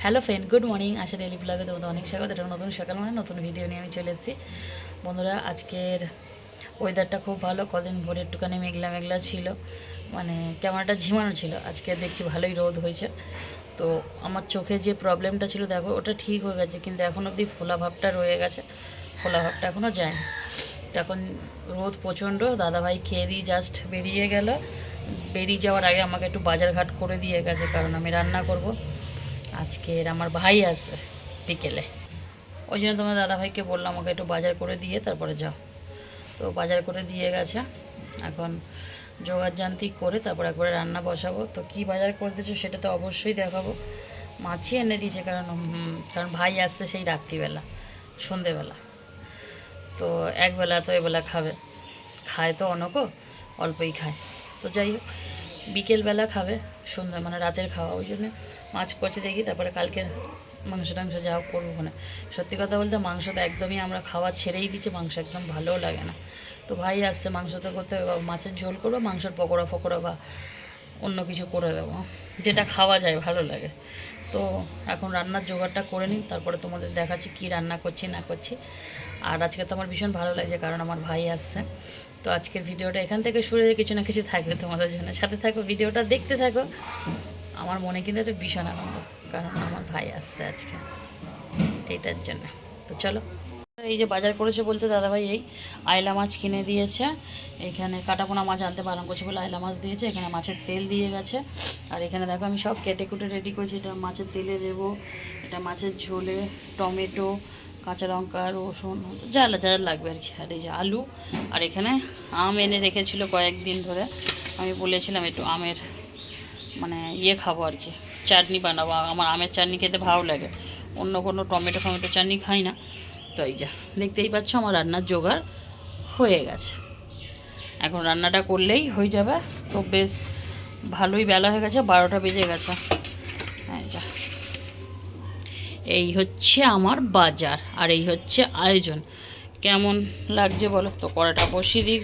Hello friend, good morning. Asha daily ব্লগে তোমাদের অনেক স্বাগত। এটা নতুন সকাল মানে নতুন ভিডিও নিয়ে আমি চলে এসেছি। বন্ধুরা, আজকের ওয়েদারটা খুব ভালো। কদিন ভোরে একটুখানি মেঘলা মেঘলা ছিল। মানে ক্যামেরাটা ঝিমানো ছিল। আজকে দেখছি ভালোই রোদ হয়েছে। তো আমার চোখে যে প্রবলেমটা ছিল, দেখো, ওটা ঠিক হয়ে গেছে। কিন্তু এখন অবধি ফোলা ভাবটা রয়ে গেছে। ফোলা ভাবটা এখনও যায়নি। তখন রোদ প্রচণ্ড। দাদাভাই খেয়ে দিয়ে জাস্ট বেরিয়ে গেল। বেরিয়ে যাওয়ার আগে আমাকে একটু বাজারঘাট করে দিয়ে গেছে। কারণ আমি রান্না করব। আজকের আমার ভাই আসবে বিকেলে। ওই জন্য তোমার দাদাভাইকে বললাম, আমাকে একটু বাজার করে দিয়ে তারপরে যাও। তো বাজার করে দিয়ে গেছে। এখন জোগাড় যান্ত্রিক করে তারপর একবারে রান্না বসাবো। তো কি বাজার করে দিয়েছ সেটা তো অবশ্যই দেখাবো। মাছই এনে দিয়েছে কারণ কারণ ভাই আসছে সেই রাত্রিবেলা, সন্ধেবেলা। তো একবেলা তো এবেলা খাবে। খায় তো অনেকও, অল্পই খায়। তো যাই হোক, বিকেলবেলা খাবে, সন্ধ্যা মানে রাতের খাওয়া। ওই জন্য মাছ কচে দেখি, তারপরে কালকে মাংস টাংস যাও করব ওখানে। সত্যি কথা বলতে মাংস তো একদমই আমরা খাওয়া ছেড়েই দিচ্ছি, মাংস একদম ভালোও লাগে না। তো ভাই আসছে, মাংস তো করতে হবে মাছের ঝোল করব, মাংসের পকোড়া ফকোড়া বা অন্য কিছু করে দেবো যেটা খাওয়া যায়, ভালো লাগে। তো এখন রান্নার জোগাড়টা করে নিই, তারপরে তোমাদের দেখাচ্ছি কি রান্না করছি, না করছি। আর আজকে তো আমার ভীষণ ভালো লাগছে, কারণ আমার ভাই আসছে। তো আজকের ভিডিওটা এখান থেকে শুরু কিছু না কিছু থাকবে তোমাদের জন্য। সাথে থাকো, ভিডিওটা দেখতে থাকো। আমার মনে কিন্তু একটা ভীষণ আনন্দ, কারণ আমার ভাই আসছে আজকে এইটার জন্য। তো চলো। এই যে বাজার করেছে বলতে দাদাভাই, এই আয়লা মাছ কিনে দিয়েছে। এখানে কাটাপোনা মাছ আনতে বারণ করছে বলে আয়লা মাছ দিয়েছে, এখানে মাছের তেল দিয়ে গেছে। আর এখানে দেখো আমি সব কেটে কুটে রেডি করেছি, এটা মাছের তেলে দেবো, এটা মাছের ঝোলে, টমেটো, কাঁচা লঙ্কা, রসুন, যা যা লাগবে আর কি। আর এই যে আলু, আর এখানে আম এনে রেখেছিল কয়েকদিন ধরে। আমি বলেছিলাম একটু আমের মানে ইয়ে খাব আর কি। চাটনি বানাবো, আমার আমের চাটনি খেতে ভালো লাগে। অন্য কোনো টমেটো ফমেটো চাটনি খাই না। তো এই যা, দেখতেই পাচ্ছ আমার রান্নার জোগাড় হয়ে গেছে। এখন রান্নাটা করলেই হয়ে যাবে। তো বেশ, ভালোই বেলা হয়ে গেছে, বারোটা বেজে গেছে। যা। এই হচ্ছে আমার বাজার আর এই হচ্ছে আয়োজন। কেমন লাগছে বলো? তো কড়াটা বসিয়ে দিই।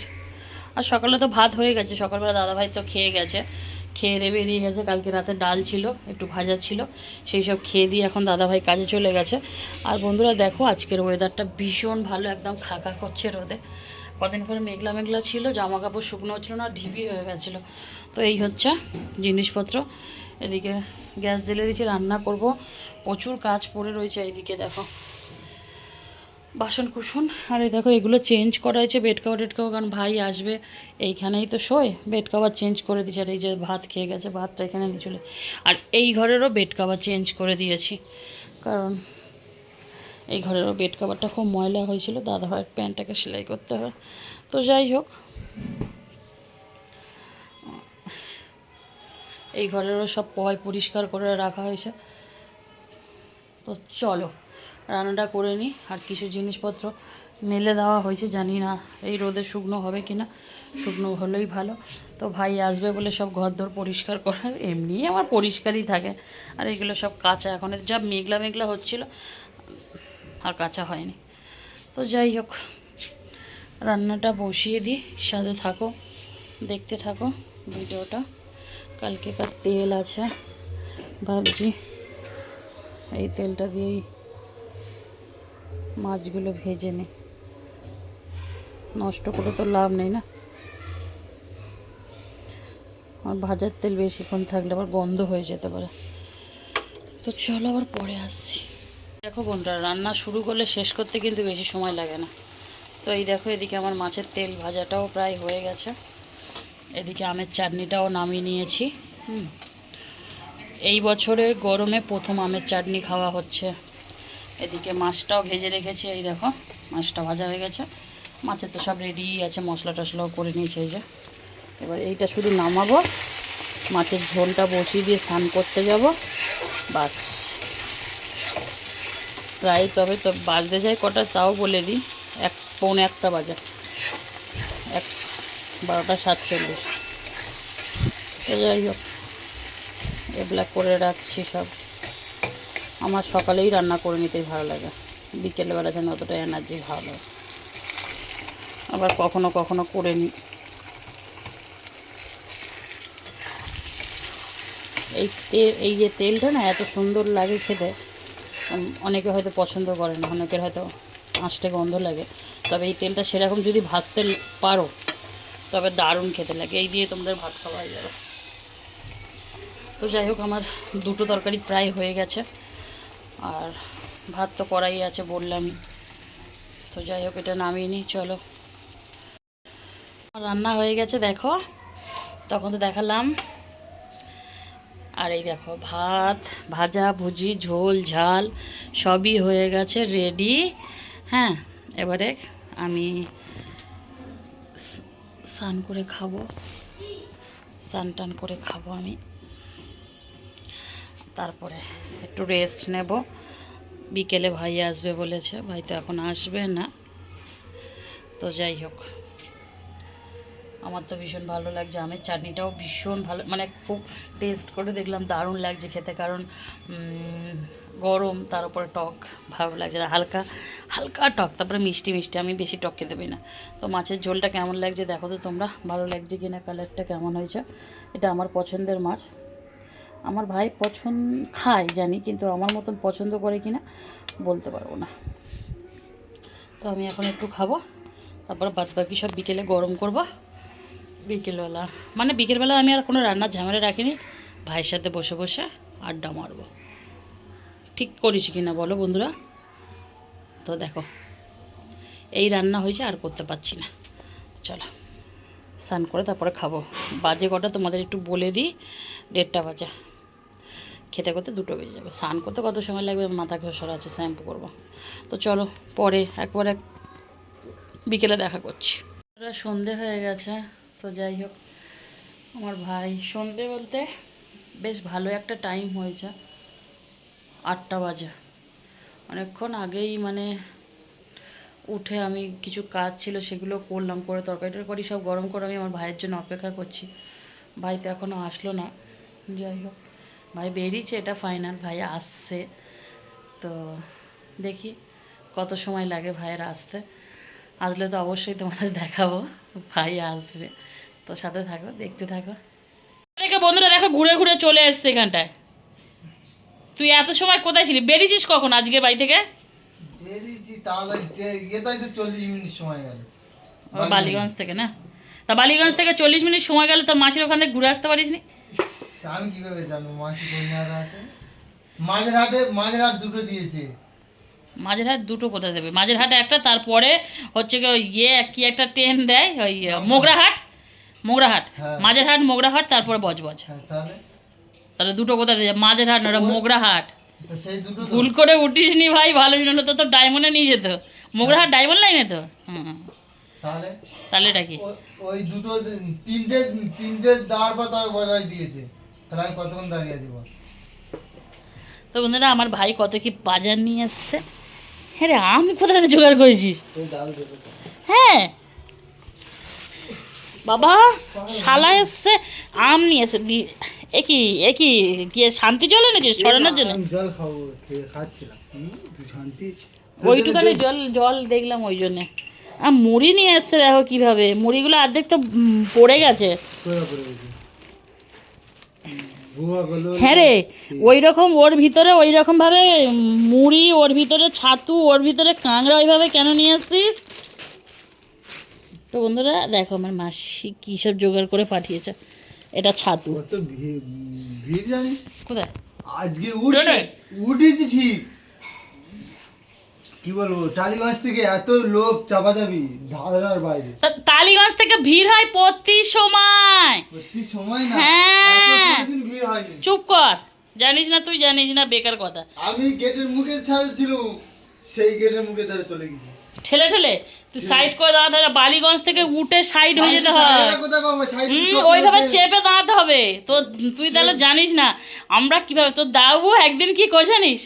আর সকালে তো ভাত হয়ে গেছে, সকালবেলা দাদাভাই তো খেয়ে গেছে। খেয়ে দিয়ে বেরিয়ে গেছে, কালকে রাতে ডাল ছিল, একটু ভাজা ছিল, সেই সব খেয়ে দিয়ে এখন দাদাভাই কাজে চলে গেছে। আর বন্ধুরা দেখো, আজকের ওয়েদারটা ভীষণ ভালো, একদম খাকা করছে রোদে। কদিন পরে মেঘলা মেঘলা ছিল জামা কাপড় শুকনো ছিল না, ঢিপি হয়ে গেছিল। তো এই হচ্ছে জিনিসপত্র। এদিকে গ্যাস জেলে দিয়েছি, রান্না করব। প্রচুর কাজ পড়ে রয়েছে এইদিকে, দেখো। বাসন কুসন আর এই দেখো, এগুলো চেঞ্জ করা হয়েছে, বেড কাভার টেড কাভার কারণ ভাই আসবে, এইখানেই তো শোয়। বেড কাভার চেঞ্জ করে দিয়েছে, আর এই যে ভাত খেয়ে গেছে, ভাতটা এখানে নিয়ে চলে। আর এই ঘরেরও বেড কাভার চেঞ্জ করে দিয়েছি, কারণ এই ঘরেরও বেড কাভারটা খুব ময়লা হয়েছিল, দাদা ভাইয়ের প্যান্টটাকে সেলাই করতে হবে তো যাই হোক, এই ঘরেরও সব পয় পরিষ্কার করে রাখা হয়েছে। তো চলো রান্নাটা করে নিই আর কিছু জিনিসপত্র মেলে দেওয়া হয়েছে, জানি না এই রোদে শুকনো হবে কি না শুকনো হলেই ভালো। তো ভাই আসবে বলে সব ঘর দর পরিষ্কার করা এমনি আমার পরিষ্কারই থাকে। আর এগুলো সব কাঁচা, এখন যা মেঘলা মেঘলা হচ্ছিল, আর কাঁচা হয়নি। তো যাই হোক, রান্নাটা বসিয়ে দিই, সাথে থাকো, দেখতে থাকো ভিডিওটা। কালকেকার তেল আছে, ভাবছি এই তেলটা দিয়েই মাছগুলো ভেজে নে। নষ্ট করে তো লাভ নেই না। আর ভাজার তেল বেশিক্ষণ থাকলে আবার গন্ধ হয়ে যেতে পারে। তো চলো আবার পরে আসছি। দেখো বন্ধুরা রান্না শুরু করলে শেষ করতে কিন্তু বেশি সময় লাগে না। তো এই দেখো এদিকে আমার মাছের তেল ভাজাটাও প্রায় হয়ে গেছে। এদিকে আমের চাটনিটাও নামিয়ে নিয়েছি। হুম। এই বছরে গরমে প্রথম আমের চাটনি খাওয়া হচ্ছে। এদিকে মাছটাও ভেজে রেখেছি, এই দেখো, মাছটা ভাজা হয়ে গেছে। মাছের তো সব রেডি আছে, মশলা টশলাও করে নিয়েছে, এই যে। এবার এইটা শুধু নামাবো, মাছের ঝোলটা বসিয়ে দিয়ে স্নান করতে যাব, বাস। প্রায় তবে তো বাজতে যায় কটা, তাও বলে দিই, এক, পৌনে একটা বাজে। এক, বারোটা সাতচল্লিশ। যাই হোক, এগুলা করে রাখছি সব। আমার সকালেই রান্না করে নিতেই ভালো লাগে। বিকেলবেলা যেন অতটা এনার্জি ভালো আবার কখনো কখনো করে নিই এই তেল এই যে তেলটা না এত সুন্দর লাগে খেতে অনেকে হয়তো পছন্দ করে না, অনেকের হয়তো আঁশটে গন্ধ লাগে। তবে এই তেলটা সেরকম যদি ভাজতে পারো, তবে দারুণ খেতে লাগে। এই দিয়ে তোমাদের ভাত খাওয়া যাবে। তো যাই হোক, আমার দুটো তরকারি প্রায় হয়ে গেছে। আর ভাত তো করাই আছে বললামই। তো যাই হোক, এটা নামিয়ে নিই, চলো। রান্না হয়ে গেছে, দেখো। তখন তো দেখালাম। আর এই দেখো, ভাত, ভাজা, ভুজি, ঝোল, ঝাল সবই হয়ে গেছে রেডি হ্যাঁ এবারে আমি স্নান করে খাব। স্নান টান করে খাব আমি। তারপরে একটু রেস্ট নেব। বিকেলে ভাই আসবে বলেছে, ভাই তো এখন আসবে না। তো যাই হোক। আমার তো ভীষণ ভালো লাগছে, আমের চাটনিটাও ভীষণ ভালো মানে খুব টেস্ট করে দেখলাম, দারুণ লাগছে খেতে কারণ গরম, তার উপরে টক, ভালো লাগছে না। হালকা হালকা টক, তারপরে মিষ্টি মিষ্টি, আমি বেশি টক খেতে পারি না। তো মাছের ঝোলটা কেমন লাগছে দেখো তো তোমরা, ভালো লাগছে কিনা কালারটা কেমন হয়েছে? এটা আমার পছন্দের মাছ। আমার ভাই পছন্দ খায়, জানি, কিন্তু আমার মতন পছন্দ করে কি না বলতে পারব না। তো আমি এখন একটু খাব, তারপর বাদ বাকি সব বিকেলে গরম করব। বিকেলবেলা মানে বিকেলবেলা আমি আর কোনো রান্নার ঝামেলা রাখিনি, ভাইয়ের সাথে বসে বসে আড্ডা মারবো। ঠিক করিস কি না বলো বন্ধুরা? তো দেখো, এই রান্না হয়েছে, আর করতে পারছি না। চলো, স্নান করে তারপরে খাব। বাজে কটা তোমাদের একটু বলে দিই, দেড়টা বাজে। খেতে করতে দুটো বেজে যাবে। স্নান করতে কত সময় লাগবে? মাথা ঘষরা আছে শ্যাম্পু করব। তো চলো, পরে একবার এক বিকেলে দেখা করছি। সন্ধে হয়ে গেছে, তো যাই হোক, আমার ভাই। সন্ধে বলতে বেশ ভালো একটা টাইম হয়েছে, আটটা বাজে। অনেকক্ষণ আগেই মানে উঠে আমি কিছু কাজ ছিল, সেগুলো করলাম, করে তরকারি টরকারি সব গরম করে আমি আমার ভাইয়ের জন্য অপেক্ষা করছি। ভাই তো এখনও আসলো না, যাই হোক। ভাই বেরিয়েছে এটা ফাইনাল ভাই আসছে। তো দেখি কত সময় লাগে ভাইয়ের আসতে। আসলে তো অবশ্যই তোমাদের দেখাবো ভাই আসবে। তো সাথে থাকো দেখতে থাকো। দেখে বন্ধুরা দেখো ঘুরে ঘুরে চলে এসছে এখানটায়। তুই এত সময় কোথায় ছিলি? বেরিয়েছিস কখন আজকে বাড়ি থেকে? বালিগঞ্জ থেকে না? তা বালিগঞ্জ থেকে চল্লিশ মিনিট সময় গেলে তোর মাসির ওখান থেকে ঘুরে আসতে পারিস নি আমি কীভাবে জানব? মাসি কন্যার হাতে মাঝের হাটে মাঝের হাট দুটো দিয়েছে। মাঝের হাট দুটো কোথায় দেবে? মাঝের হাটে একটা তারপরে হচ্ছে কি ওই ইয়ে কি একটা ট্রেন দেয়? ওই মোগরাহাট? মোগরাহাট। হ্যাঁ। মাঝের হাট মোগরাহাট তারপরে বজবজ। হ্যাঁ তাহলে? তাহলে দুটো কোথায় দেবে? মাঝের হাট না ওটা মোগরাহাট। সেই দুটো ভুল করে উঠিস নি ভাই ভালো ছিল তো তো ডায়মন্ডে নিয়ে যেত। মোগরাহাট ডায়মন্ড লাইনে তো? হুম তাহলে? তাহলে এটা কি? ওই দুটো তিনটে তিনটে দাঁড় পর তাকে বজায় দিয়েছে। তাহলে আমি কতক্ষণ দাঁড়িয়ে আছি তো বন্ধুরা আমার ভাই কত কি বাজার নিয়ে এসছে হ্যাঁ রে আম কোথা থেকে জোগাড় করেছিস? দেবে। হ্যাঁ। বাবা শালা এসছে আম নিয়ে এসে দি এ কি এ কি কি শান্তি জল এনেছিস ছড়ানোর জন্য? জল খাব খাচ্ছিলাম। শান্তি। জল জল দেখলাম ওই জন্যে। আর মুড়ি নিয়ে এসছে দেখো কীভাবে। মুড়িগুলো অর্ধেক তো পড়ে গেছে তোরা করে গেছি বুয়া গেল হ্যাঁ রে ওই রকম ওর ভিতরে ওই রকমভাবে মুড়ি ওর ভিতরে ছাতু ওর ভিতরে কাঁকড়া ওইভাবে কেন নিয়ে আসছিস? তো বন্ধুরা দেখো আমার মাসি কী সব জোগাড় করে পাঠিয়েছে। এটা ছাতু। কোথায়? আজকে উঠে উঠেছি ঠিক। কি বলব টালিগঞ্জ থেকে এত লোক চাপাচাপি ধারণার বাইরে। তা টালিগঞ্জ থেকে ভিড় হয় প্রতি সময়। প্রতি সময় না? হ্যাঁ। ভিড় হয়নি। চুপ কর। জানিস না তুই জানিস না বেকার কথা। আমি গেটের মুখে ছাড়ছিল সেই গেটের মুখে ধরে চলে গেছি। ঠেলে ঠেলে। তুই সাইড করে দাঁড়াতে হবে বালিগঞ্জ থেকে উঠে সাইড হয়ে যেতে হয়। ওইভাবে চেপে দাঁড়াতে হবে। তো তুই তাহলে জানিস না আমরা কীভাবে তোর দাবু একদিন কি করে জানিস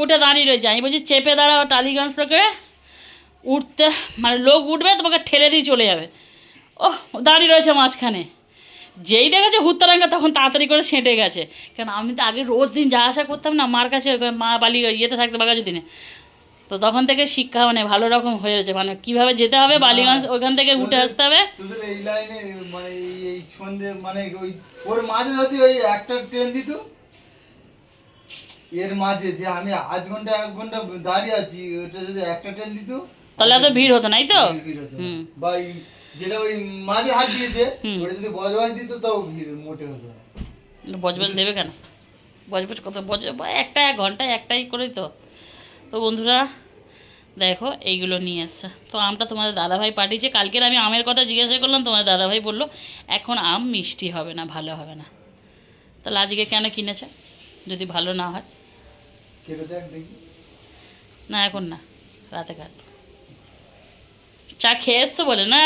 উঠে দাঁড়িয়ে রয়েছে। আমি বলছি চেপে দাঁড়াও টালিগঞ্জ থেকে উঠতে মানে লোক উঠবে তোমাকে ঠেলে দিয়ে চলে যাবে। ও দাঁড়িয়ে রয়েছে মাঝখানে। যেই দেখেছে হুত্তারাঙ্গা তখন তাড়াতাড়ি করে সেঁটে গেছে। কারণ আমি তো আগে রোজ দিন যা আসা করতাম না মার কাছে মা বালি ইয়েতে থাকতে বাগাছে দিনে। তো তখন থেকে শিক্ষা মানে ভালো রকম হয়ে হয়েছে মানে কীভাবে যেতে হবে বালিগঞ্জ ওখান থেকে উঠে আসতে হবে। তোদের এই লাইনে মানে এই সন্ধে মানে ওই ওর মাঝে যদি ওই একটা ট্রেন দিত এর মাঝে যে আমি আধ ঘণ্টা এক ঘণ্টা দাঁড়িয়ে আছি ওটা যদি একটা ট্রেন দিত তাহলে এত ভিড় হতো নাই তো? ভিড় হতো। বা যেটা ওই মাঝে হাট দিয়েছে। ওটা যদি বজবাজ দিত তাও ভিড় মোটে হতো। বজবজ দেবে কেন? বজবজ কত? বজ একটা এক ঘণ্টা একটাই করেই তো। তো বন্ধুরা দেখো এইগুলো নিয়ে এসছে। তো আমটা তোমাদের দাদাভাই পাঠিয়েছে। কালকের আমি আমের কথা জিজ্ঞাসা করলাম তোমার দাদাভাই বলল এখন আম মিষ্টি হবে না ভালো হবে না। তাহলে আজকে কেন কিনেছে? যদি ভালো না হয়। কেটে দেখ দেখি। না এখন না রাতে কাটবো চা খেয়ে এসছো বলে না?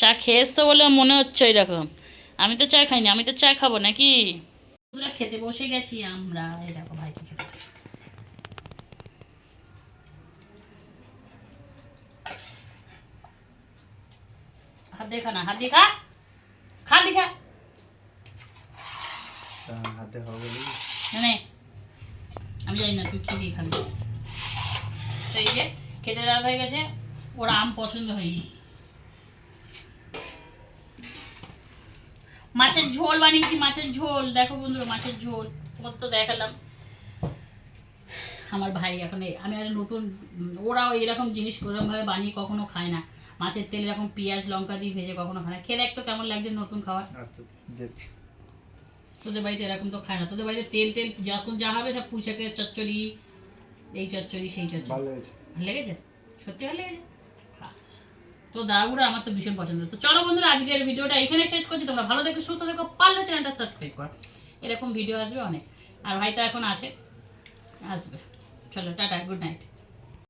চা খেয়ে এসছো বলে মনে হচ্ছে এরকম আমি তো চা খাইনি আমি তো চা খাব নাকি? খেতে বসে গেছি আমরা। এই দেখো খেতে। হাত দিয়ে খা না হাত দিয়ে খা। খা দেখা তা হাতে হবে নে। আমি জানি না, তুই কি খাবি তো যে, খেতে দেওয়া হয়ে গেছে, ওর আম পছন্দ হয়নি। মাছের ঝোল বানিয়েছি, মাছের ঝোল। দেখো বন্ধুরা, মাছের ঝোল। তোমার তো দেখালাম। আমার ভাই এখন আমি আর নতুন ওরাও এরকম জিনিস ওরকমভাবে বানিয়ে কখনো খায় না। মাছের তেল এরকম পেঁয়াজ, লঙ্কা দিয়ে ভেজে কখনো খায় না। দেখ তো কেমন লাগছে নতুন খাবার? আচ্ছা আচ্ছা দেখছি। তোদের বাড়িতে এরকম তো খায় না। তোদের বাড়িতে তেল টেল যখন যা হবে সব পুঁইশাকের চচ্চড়ি এই চচ্চড়ি সেই চচ্চড়ি। ভালো হয়েছে ভালো লেগেছে? সত্যি ভালো লেগেছে। তো দাগুড়া আমার তো ভীষণ পছন্দ। তো চলো বন্ধুরা আজকের ভিডিওটা এখানে শেষ করছি। তোমরা ভালো দেখো সুস্থ দেখো পারলে চ্যানেলটা সাবস্ক্রাইব করো। এরকম ভিডিও আসবে অনেক। আর ভাই তো এখন আছে। আসবে। চলো টাটা গুড নাইট।